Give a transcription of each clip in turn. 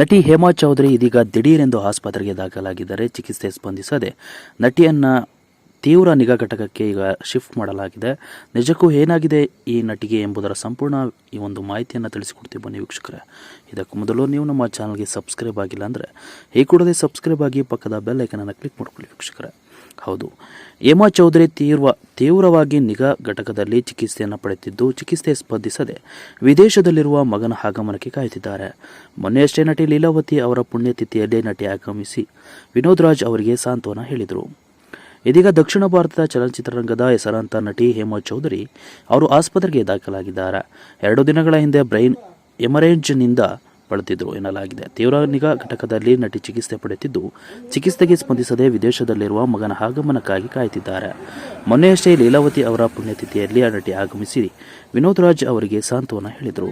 ನಟಿ ಹೇಮಾ ಚೌಧರಿ ಇದೀಗ ದಿಢೀರೆಂದು ಆಸ್ಪತ್ರೆಗೆ ದಾಖಲಾಗಿದ್ದಾರೆ ಚಿಕಿತ್ಸೆ ಸ್ಪಂದಿಸದೆ, ನಟಿಯನ್ನ ತೀವ್ರ ನಿಗಾ ಘಟಕಕ್ಕೆ ಈಗ ಶಿಫ್ಟ್ ಮಾಡಲಾಗಿದೆ. ನಿಜಕ್ಕೂ ಏನಾಗಿದೆ ಈ ನಟಿಗೆ ಎಂಬುದರ ಸಂಪೂರ್ಣ ಈ ಒಂದು ಮಾಹಿತಿಯನ್ನು ತಿಳಿಸಿಕೊಡ್ತೀವಿ ಬನ್ನಿ ವೀಕ್ಷಕರೇ. ಇದಕ್ಕೂ ಮೊದಲು ನೀವು ನಮ್ಮ ಚಾನಲ್ಗೆ ಸಬ್ಸ್ಕ್ರೈಬ್ ಆಗಿಲ್ಲ ಅಂದರೆ, ಈ ಕೂಡಲೇ ಸಬ್ಸ್ಕ್ರೈಬ್ ಆಗಿ ಪಕ್ಕದ ಬೆಲ್ ಐಕನನ್ನು ಕ್ಲಿಕ್ ಮಾಡ್ಕೊಳ್ಳಿ ವೀಕ್ಷಕರೇ. ಹೌದು. ಹೇಮಾ ಚೌಧರಿ ತೀವ್ರ, ತೀವ್ರವಾಗಿ ನಿಗಾ ಘಟಕದಲ್ಲಿ ಚಿಕಿತ್ಸೆಯನ್ನು ಪಡೆಯುತ್ತಿದ್ದು, ಚಿಕಿತ್ಸೆ ಸ್ಪರ್ಧಿಸದೆ ವಿದೇಶದಲ್ಲಿರುವ ಮಗನ ಆಗಮನಕ್ಕೆ ಕಾಯುತ್ತಿದ್ದಾರೆ. ಮೊನ್ನೆಯಷ್ಟೇ ನಟಿ ಲೀಲಾವತಿ ಅವರ ಪುಣ್ಯತಿಥಿಯಲ್ಲೇ ನಟಿ ಆಗಮಿಸಿ ವಿನೋದ್ ರಾಜ್ ಅವರಿಗೆ ಸಾಂತ್ವನ ಹೇಳಿದರು. ಇದೀಗ ದಕ್ಷಿಣ ಭಾರತದ ಚಲನಚಿತ್ರರಂಗದ ಹೆಸರಾಂತ ನಟಿ ಹೇಮಾ ಚೌಧರಿ ಅವರು ಆಸ್ಪತ್ರೆಗೆ ದಾಖಲಾಗಿದ್ದಾರೆ. ಎರಡು ದಿನಗಳ ಹಿಂದೆ ಬ್ರೈನ್ ಎಮರೇಜ್ನಿಂದ ಬಳಲಿದ್ರು ಎನ್ನಲಾಗಿದೆ. ತೀವ್ರ ನಿಗಾ ಘಟಕದಲ್ಲಿ ನಟಿ ಚಿಕಿತ್ಸೆ ಪಡೆಯುತ್ತಿದ್ದು, ಚಿಕಿತ್ಸೆಗೆ ಸ್ಪಂದಿಸದೆ ವಿದೇಶದಲ್ಲಿರುವ ಮಗನ ಆಗಮನಕ್ಕಾಗಿ ಕಾಯುತ್ತಿದ್ದಾರೆ. ಮೊನ್ನೆಯಷ್ಟೇ ಲೀಲಾವತಿ ಅವರ ಪುಣ್ಯತಿಥಿಯಲ್ಲಿ ಆ ನಟಿ ಆಗಮಿಸಿ ವಿನೋದ್ ರಾಜ್ ಅವರಿಗೆ ಸಾಂತ್ವನ ಹೇಳಿದರು.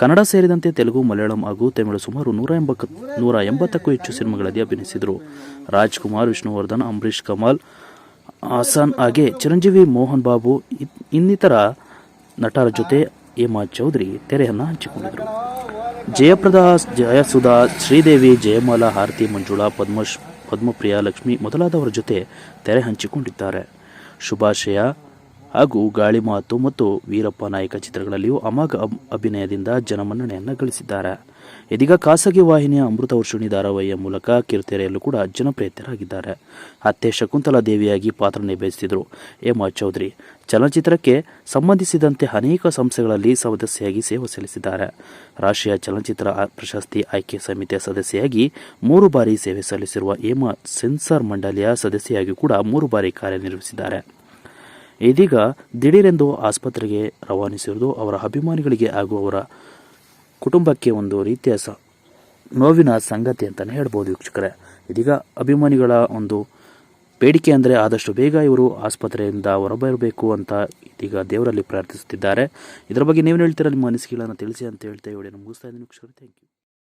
ಕನ್ನಡ ಸೇರಿದಂತೆ ತೆಲುಗು, ಮಲಯಾಳಂ ಹಾಗೂ ತಮಿಳು ಸುಮಾರು ನೂರ ಎಂಬಕ್ಕ ನೂರ ಎಂಬತ್ತಕ್ಕೂ ಹೆಚ್ಚು ಸಿನಿಮಾಗಳಲ್ಲಿ ಅಭಿನಯಿಸಿದರು. ರಾಜ್ಕುಮಾರ್, ವಿಷ್ಣುವರ್ಧನ್, ಅಂಬರೀಷ್, ಕಮಲ್, ಹಾಸನ್ ಹಾಗೆ ಚಿರಂಜೀವಿ, ಮೋಹನ್ ಬಾಬು ಇನ್ನಿತರ ನಟರ ಜೊತೆ ಹೇಮಾ ಚೌಧರಿ ತೆರೆಯನ್ನು ಹಂಚಿಕೊಂಡಿದ್ದರು. ಜಯಪ್ರದಾ ಜಯಸುಧಾ, ಶ್ರೀದೇವಿ, ಜಯಮಾಲಾ ಆರತಿ ಮಂಜುಳಾ, ಪದ್ಮಶ್, ಪದ್ಮಪ್ರಿಯ, ಲಕ್ಷ್ಮಿ ಮೊದಲಾದವರ ಜೊತೆ ತೆರೆ ಹಂಚಿಕೊಂಡಿದ್ದಾರೆ. ಶುಭಾಶಯ. ಹಾಗೂ ಗಾಳಿ ಮಾತು ಮತ್ತು ವೀರಪ್ಪ ನಾಯಕ ಚಿತ್ರಗಳಲ್ಲಿಯೂ ಅಮಾಗ ಅಭಿನಯದಿಂದ ಜನಮನ್ನಣೆಯನ್ನು ಗಳಿಸಿದ್ದಾರೆ. ಇದೀಗ ಖಾಸಗಿ ವಾಹಿನಿಯ ಅಮೃತ ವರ್ಷಿಣಿ ಧಾರಾವಾಹಿಯ ಮೂಲಕ ಕಿರುತೆರೆಯಲ್ಲೂ ಕೂಡ ಜನಪ್ರಿಯತರಾಗಿದ್ದಾರೆ ಅತ್ತೆ ಶಕುಂತಲಾ ದೇವಿಯಾಗಿ ಪಾತ್ರ ನಿಭಾಯಿಸಿದರು ಹೇಮಾ ಚೌಧರಿ. ಚಲನಚಿತ್ರಕ್ಕೆ ಸಂಬಂಧಿಸಿದಂತೆ ಅನೇಕ ಸಂಸ್ಥೆಗಳಲ್ಲಿ ಸದಸ್ಯೆಯಾಗಿ ಸೇವೆ ಸಲ್ಲಿಸಿದ್ದಾರೆ. ರಾಷ್ಟ್ರೀಯ ಚಲನಚಿತ್ರ ಪ್ರಶಸ್ತಿ ಆಯ್ಕೆ ಸಮಿತಿಯ ಸದಸ್ಯೆಯಾಗಿ ಮೂರು ಬಾರಿ ಸೇವೆ ಸಲ್ಲಿಸಿರುವ ಹೇಮಾ ಸೆನ್ಸಾರ್ ಮಂಡಳಿಯ ಸದಸ್ಯೆಯಾಗಿ ಕೂಡ ಮೂರು ಬಾರಿ ಕಾರ್ಯನಿರ್ವಹಿಸಿದ್ದಾರೆ. ಇದೀಗ ದಿಢೀರೆಂದು ಆಸ್ಪತ್ರೆಗೆ ರವಾನಿಸಿರುವುದು ಅವರ ಅಭಿಮಾನಿಗಳಿಗೆ ಹಾಗೂ ಅವರ ಕುಟುಂಬಕ್ಕೆ ಒಂದು ರೀತಿಯ ಸ ನೋವಿನ ಸಂಗತಿ ಅಂತಲೇ ಹೇಳ್ಬೋದು ವೀಕ್ಷಕರೇ. ಇದೀಗ ಅಭಿಮಾನಿಗಳ ಒಂದು ಬೇಡಿಕೆ ಅಂದರೆ ಆದಷ್ಟು ಬೇಗ ಇವರು ಆಸ್ಪತ್ರೆಯಿಂದ ಹೊರಬರಬೇಕು ಅಂತ ಇದೀಗ ದೇವರಲ್ಲಿ ಪ್ರಾರ್ಥಿಸುತ್ತಿದ್ದಾರೆ. ಇದರ ಬಗ್ಗೆ ನೀವು ಹೇಳ್ತೀರಾ? ನಿಮ್ಮ ಅನಿಸಿಕೆಗಳನ್ನು ತಿಳಿಸಿ ಅಂತ ಹೇಳ್ತಾ ವಿಡಿಯೋ ಮುಗಿಸ್ತಾ ಇದ್ದೀನಿ ಥ್ಯಾಂಕ್ ಯು